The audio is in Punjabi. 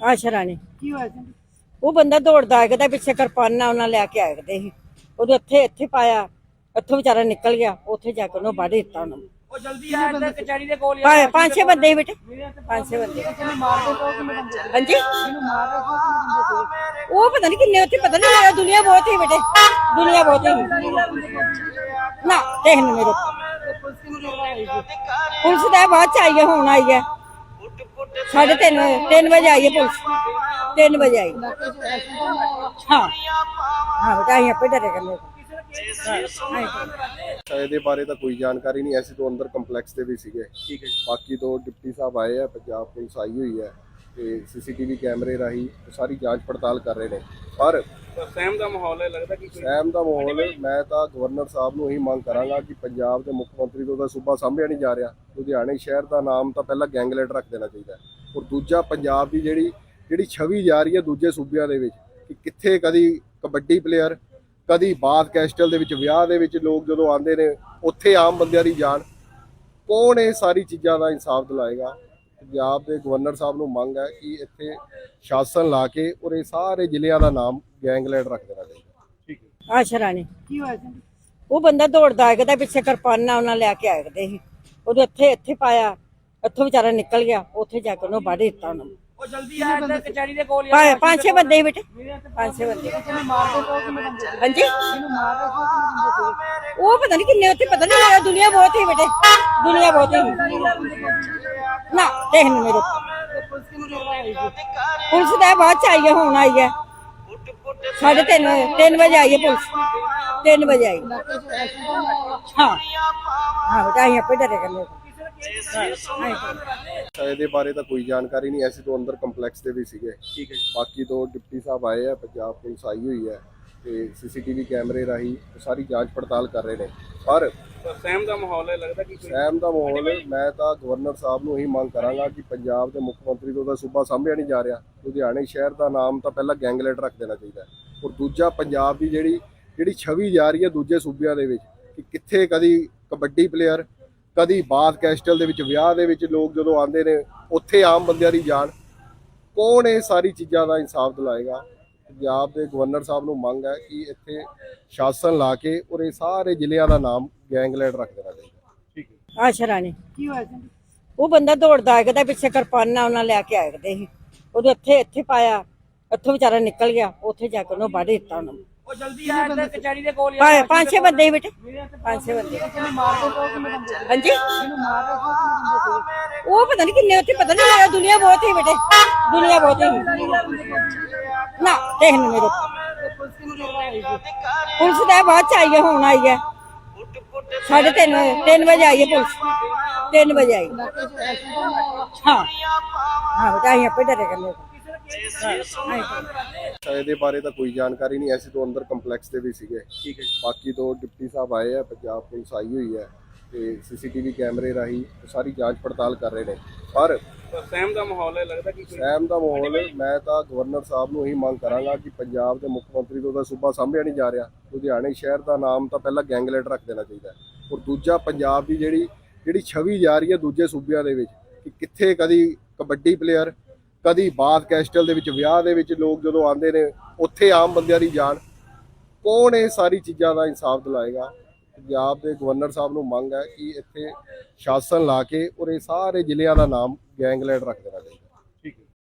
ਆਸ਼ਾ ਰਾਣੀ ਕੀ ਹੋਇਆ ਸੀ? ਉਹ ਬੰਦਾ ਦੌੜਦਾ ਆ ਗਿਆ ਪਿੱਛੇ ਕਿਰਪਾਨਾਂ ਉਹਨਾਂ ਲੈ ਕੇ ਆਏ ਗਏ ਸੀ। ਉਹਦੇ ਇੱਥੇ ਇੱਥੇ ਪਾਇਆ। ਇੱਥੋਂ ਵਿਚਾਰਾ ਨਿਕਲ ਗਿਆ। ਉੱਥੇ ਜਾ ਕੇ ਉਹਨੂੰ ਵੱਢ ਦਿੱਤਾ ਉਹਨੂੰ ਉਹ ਜਲਦੀ ਆ ਇੱਧਰ ਕਚਹਿਰੀ ਦੇ ਕੋਲ ਪੰਜ ਪੰਜ ਛੇ ਬੰਦੇ ਸੀ ਬੇਟੇ। ਪੰਜ ਛੇ ਬੰਦੇ? ਹਾਂਜੀ? ਉਹ ਪਤਾ ਨਹੀਂ ਕਿੰਨੇ ਉੱਥੇ ਪਤਾ ਨਹੀਂ ਲੱਗਾ ਦੁਨੀਆ ਬਹੁਤ ਹੀ ਬੇਟੇ। ਦੁਨੀਆ ਬਹੁਤ ਹੀ ਨਾ ਦੇਖ ਨੀ ਮੇਰੇ। ਪੁਲਿਸ ਤਾਂ ਬਾਅਦ ਚ ਆਈ ਹੈ ਹੁਣ ਆਈ ਹੈ। ਸਾਢੇ ਤਿੰਨ ਵਜੇ ਤਿੰਨ ਵਜੇ ਆਈ ਹੈ ਪੁਲਿਸ। ਤਿੰਨ ਵਜੇ ਆਈ। ਹਾਂ। ਹਾਂ ਬੇਟਾ ਅਸੀਂ ਆਪੇ ਡਰੇ ਕਰਨੇ। ਅੱਛਾ ਇਹਦੇ ਬਾਰੇ ਤਾਂ ਕੋਈ ਜਾਣਕਾਰੀ ਨਹੀਂ। ਐਸੀ ਤੋਂ ਅੰਦਰ ਕੰਪਲੈਕਸ ਦੇ ਵੀ ਸੀਗੇ। ਠੀਕ ਹੈ ਬਾਕੀ ਦੋ ਡਿਪਟੀ ਸਾਹਿਬ ਆਏ ਆ ਪੰਜਾਬ ਪੁਲਿਸ ਆਈ ਹੋਈ ਹੈ ਤੇ ਸੀਸੀਟੀਵੀ ਕੈਮਰੇ ਰਾਹੀਂ ਸਾਰੀ ਜਾਂਚ ਪੜਤਾਲ ਕਰ ਰਹੇ ਨੇ। ਪਰ ਸਹਿਮ ਦਾ ਮਾਹੌਲ ਹੈ ਲੱਗਦਾ ਕਿ ਸਹਿਮ ਦਾ ਮਾਹੌਲ ਮੈਂ ਤਾਂ ਗਵਰਨਰ ਸਾਹਿਬ ਨੂੰ ਇਹੀ ਮੰਗ ਕਰਾਂਗਾ ਕਿ ਪੰਜਾਬ ਦੇ ਮੁੱਖ ਮੰਤਰੀ ਤੋਂ ਤਾਂ ਸੂਬਾ ਸਾਂਭਿਆ ਨਹੀਂ ਜਾ ਰਿਹਾ। ਲੁਧਿਆਣੇ ਸ਼ਹਿਰ ਦਾ ਨਾਮ ਤਾਂ ਪਹਿਲਾਂ ਗੈਂਗਲੈਟ ਰੱਖ ਦੇਣਾ ਚਾਹੀਦਾ। ਹੈ। ਔਰ ਦੂਜਾ ਪੰਜਾਬ ਦੀ ਜਿਹੜੀ ਜਿਹੜੀ ਛਵੀ ਜਾ ਰਹੀ ਹੈ ਦੂਜੇ ਸੂਬਿਆਂ ਦੇ ਵਿੱਚ ਕਿ ਕਿੱਥੇ ਕਦੀ ਕਬੱਡੀ ਪਲੇਅਰ ਕਦੀ ਬਾਤ ਕੈਸਟਲ ਦੇ ਵਿੱਚ ਵਿਆਹ ਦੇ ਵਿੱਚ ਲੋਕ ਜਦੋਂ ਆਉਂਦੇ ਨੇ ਉੱਥੇ ਆਮ ਬੰਦਿਆਂ ਦੀ ਜਾਨ। ਕੌਣ ਇਹ ਸਾਰੀ ਚੀਜ਼ਾਂ ਦਾ ਇਨਸਾਫ ਦਿਲਾਏਗਾ? ਪੰਜਾਬ ਦੇ ਗਵਰਨਰ ਸਾਹਿਬ ਨੂੰ ਮੰਗ ਹੈ ਕਿ ਇੱਥੇ ਸ਼ਾਸਨ ਲਾ ਕੇ ਔਰ ਇਹ ਸਾਰੇ ਜ਼ਿਲ੍ਹਿਆਂ ਦਾ ਨਾਮ ਗੈਂਗਲੈਟ ਰੱਖ ਦੇਣਾ ਚਾਹੀਦਾ। ਆਸ਼ਾ ਰਾਣੀ। ਕੀ ਹੋਇਆ ਉਹ ਬੰਦਾ ਦੌੜਦਾ ਆ ਗਿਆ ਪਿੱਛੇ ਕਿਰਪਾਨਾਂ ਉਹਨਾਂ ਲੈ ਕੇ ਆਏ ਗਏ ਸੀ। ਉਹਦੇ ਇੱਥੇ ਇੱਥੇ ਪਾਇਆ। ਇੱਥੋਂ ਵਿਚਾਰਾ ਨਿਕਲ ਗਿਆ ਉੱਥੇ ਜਾ ਕੇ ਉਹਨੂੰ ਵੱਢ ਦਿੱਤਾ ਉਹਨੂੰ। ਉਹ ਜਲਦੀ ਆ ਇੱਧਰ ਕਚਹਿਰੀ ਦੇ ਕੋਲ ਪੰਜ ਪੰਜ ਛੇ ਬੰਦੇ ਸੀ ਬੇਟੇ। ਪੰਜ ਛੇ ਬੰਦੇ? ਹਾਂਜੀ? ਉਹ ਪਤਾ ਨਹੀਂ ਕਿੰਨੇ ਉੱਥੇ ਪਤਾ ਨਹੀਂ ਲੱਗਾ ਦੁਨੀਆ ਬਹੁਤ ਹੀ ਬੇਟੇ। ਦੁਨੀਆ ਬਹੁਤ ਹੀ ਨਾ ਦੇਖ ਨੀ ਮੇਰੇ। ਪੁਲਿਸ ਤਾਂ ਬਾਅਦ ਚ ਆਈ ਹੈ ਹੁਣ ਆਈ ਹੈ। ਸਾਢੇ ਤਿੰਨ ਵਜੇ ਤਿੰਨ ਵਜੇ ਆਈ ਹੈ ਪੁਲਿਸ। ਤਿੰਨ ਵਜੇ ਆਈ। ਹਾਂ। ਹਾਂ ਬੇਟਾ ਅਸੀਂ ਆਪੇ ਡਰੇ ਕਰਨੇ ਅੱਛਾ ਇਹਦੇ ਬਾਰੇ ਤਾਂ ਕੋਈ ਜਾਣਕਾਰੀ ਨਹੀਂ। ਐਸੀ ਤੋਂ ਅੰਦਰ ਕੰਪਲੈਕਸ ਦੇ ਵੀ ਸੀਗੇ। ਠੀਕ ਹੈ ਬਾਕੀ ਦੋ ਡਿਪਟੀ ਸਾਹਿਬ ਆਏ ਆ ਪੰਜਾਬ ਪੁਲਿਸ ਆਈ ਹੋਈ ਹੈ ਤੇ ਸੀਸੀਟੀਵੀ ਕੈਮਰੇ ਰਾਹੀਂ ਸਾਰੀ ਜਾਂਚ ਪੜਤਾਲ ਕਰ ਰਹੇ ਨੇ। ਪਰ ਸਹਿਮ ਦਾ ਮਾਹੌਲ ਹੈ ਲੱਗਦਾ ਕਿ ਸਹਿਮ ਦਾ ਮਾਹੌਲ ਮੈਂ ਤਾਂ ਗਵਰਨਰ ਸਾਹਿਬ ਨੂੰ ਇਹੀ ਮੰਗ ਕਰਾਂਗਾ ਕਿ ਪੰਜਾਬ ਦੇ ਮੁੱਖ ਮੰਤਰੀ ਤੋਂ ਤਾਂ ਸੂਬਾ ਸਾਂਭਿਆ ਨਹੀਂ ਜਾ ਰਿਹਾ। ਲੁਧਿਆਣੇ ਸ਼ਹਿਰ ਦਾ ਨਾਮ ਤਾਂ ਪਹਿਲਾਂ ਗੈਂਗਲੈਟ ਰੱਖ ਦੇਣਾ ਚਾਹੀਦਾ ਹੈ। ਔਰ ਦੂਜਾ ਪੰਜਾਬ ਦੀ ਜਿਹੜੀ ਜਿਹੜੀ ਛਵੀ ਜਾ ਰਹੀ ਹੈ ਦੂਜੇ ਸੂਬਿਆਂ ਦੇ ਵਿੱਚ ਕਿ ਕਿੱਥੇ ਕਦੀ ਕਬੱਡੀ ਪਲੇਅਰ ਕਦੀ ਬਾਤ ਕੈਸਟਲ ਦੇ ਵਿੱਚ ਵਿਆਹ ਦੇ ਵਿੱਚ ਲੋਕ ਜਦੋਂ ਆਉਂਦੇ ਨੇ ਉੱਥੇ ਆਮ ਬੰਦਿਆਂ ਦੀ ਜਾਨ। ਕੌਣ ਇਹ ਸਾਰੀ ਚੀਜ਼ਾਂ ਦਾ ਇਨਸਾਫ ਦਿਲਾਏਗਾ? ਪੰਜਾਬ ਦੇ ਗਵਰਨਰ ਸਾਹਿਬ ਨੂੰ ਮੰਗ ਹੈ ਕਿ ਇੱਥੇ ਸ਼ਾਸਨ ਲਾ ਕੇ ਔਰ ਇਹ ਸਾਰੇ ਜ਼ਿਲ੍ਹਿਆਂ ਦਾ ਨਾਮ ਗੈਂਗਲੈਟ ਰੱਖ ਦੇਣਾ ਚਾਹੀਦਾ। ਆਸ਼ਾ ਰਾਣੀ। ਕੀ ਹੋਇਆ ਸੀ? ਉਹ ਬੰਦਾ ਦੌੜਦਾ ਆ ਗਿਆ ਪਿੱਛੇ ਕਿਰਪਾਨਾਂ ਉਹਨਾਂ ਲੈ ਕੇ ਆਏ ਗਏ ਸੀ। ਉਹਦੇ ਇੱਥੇ ਇੱਥੇ ਪਾਇਆ ਇੱਥੋਂ ਵਿਚਾਰਾ ਨਿਕਲ ਗਿਆ ਉੱਥੇ ਜਾ ਕੇ ਉਹਨੂੰ ਵੱਢ ਦਿੱਤਾ ਉਹਨੂੰ। ਉਹ ਜਲਦੀ ਆ ਇੱਧਰ ਕਚਹਿਰੀ ਦੇ ਕੋਲ ਪੰਜ ਪੰਜ ਛੇ ਬੰਦੇ ਬੇਟੇ ਪੰਜ ਛੇ? ਹਾਂਜੀ? ਉਹ ਪਤਾ ਨਹੀਂ ਕਿੰਨੇ ਉੱਥੇ ਪਤਾ ਨਹੀਂ ਲੱਗਾ ਦੁਨੀਆ ਬਹੁਤ ਹੀ ਬੇਟੇ ਦੁਨੀਆ ਬਹੁਤ ਹੀ ਨਾ ਦੇਖ ਨੀ ਮੇਰੇ। ਤੇ ਪੁਲਿਸ ਤਾਂ ਬਾਅਦ ਚ ਆਈ ਹੈ ਹੁਣ ਆਈ ਹੈ। ਸਾਢੇ ਤਿੰਨ ਤਿੰਨ ਵਜੇ ਆਈ ਹੈ ਪੁਲਿਸ। ਤਿੰਨ ਵਜੇ ਆਈ। ਹਾਂ। ਹਾਂ ਬੇਟਾ ਅਸੀਂ ਆਪੇ ਡਰੇ ਕਰਨੇ ਇਹਦੇ ਬਾਰੇ ਤਾਂ ਕੋਈ ਜਾਣਕਾਰੀ ਨਹੀਂ ਐਸੀ ਤੋਂ ਅੰਦਰ ਕੰਪਲੈਕਸ ਦੇ ਵੀ ਸੀਗੇ। ਠੀਕ ਹੈ ਬਾਕੀ ਦੋ ਡਿਪਟੀ ਸਾਹਿਬ ਆਏ ਆ ਪੰਜਾਬ ਪੁਲਿਸ ਆਈ ਹੋਈ ਹੈ ਤੇ ਸੀਸੀਟੀਵੀ ਕੈਮਰੇ ਰਾਹੀਂ ਸਾਰੀ ਜਾਂਚ ਪੜਤਾਲ ਕਰ ਰਹੇ ਨੇ। ਪਰ ਸਹਿਮ ਦਾ ਮਾਹੌਲ ਹੈ ਲੱਗਦਾ ਕਿ ਸਹਿਮ ਦਾ ਮਾਹੌਲ ਮੈਂ ਤਾਂ ਗਵਰਨਰ ਸਾਹਿਬ ਨੂੰ ਇਹੀ ਮੰਗ ਕਰਾਂਗਾ ਕਿ ਪੰਜਾਬ ਦੇ ਮੁੱਖ ਮੰਤਰੀ ਤੋਂ ਤਾਂ ਸੂਬਾ ਸਾਂਭਿਆ ਨਹੀਂ ਜਾ ਰਿਹਾ। ਲੁਧਿਆਣੇ ਸ਼ਹਿਰ ਦਾ ਨਾਮ ਤਾਂ ਪਹਿਲਾਂ ਗੈਂਗਲੈਟ ਰੱਖ ਦੇਣਾ ਚਾਹੀਦਾ। ਔਰ ਦੂਜਾ ਪੰਜਾਬ ਦੀ ਜਿਹੜੀ ਜਿਹੜੀ ਛਵੀ ਜਾ ਰਹੀ ਹੈ ਦੂਜੇ ਸੂਬਿਆਂ ਦੇ ਵਿੱਚ ਕਿ ਕਿੱਥੇ ਕਦੀ ਕਬੱਡੀ ਪਲੇਅਰ ਕਦੀ ਬਾਤ ਕੈਸਟਲ ਦੇ ਵਿੱਚ, ਵਿਆਹ ਦੇ ਵਿੱਚ ਲੋਕ ਜਦੋਂ ਆਉਂਦੇ ਨੇ, ਉੱਥੇ ਆਮ ਬੰਦਿਆਂ ਦੀ ਜਾਨ। ਕੌਣ ਇਹ ਸਾਰੀ ਚੀਜ਼ਾਂ ਦਾ ਇਨਸਾਫ ਦਿਲਾਏਗਾ? ਪੰਜਾਬ ਦੇ ਗਵਰਨਰ ਸਾਹਿਬ ਨੂੰ ਮੰਗ ਹੈ ਕਿ ਇੱਥੇ ਸ਼ਾਸਨ ਲਾ ਕੇ ਔਰ ਇਹ ਸਾਰੇ ਜ਼ਿਲ੍ਹਿਆਂ ਦਾ ਨਾਮ ਗੈਂਗਲੈਟ ਰੱਖ ਦੇਣਾ ਚਾਹੀਦਾ।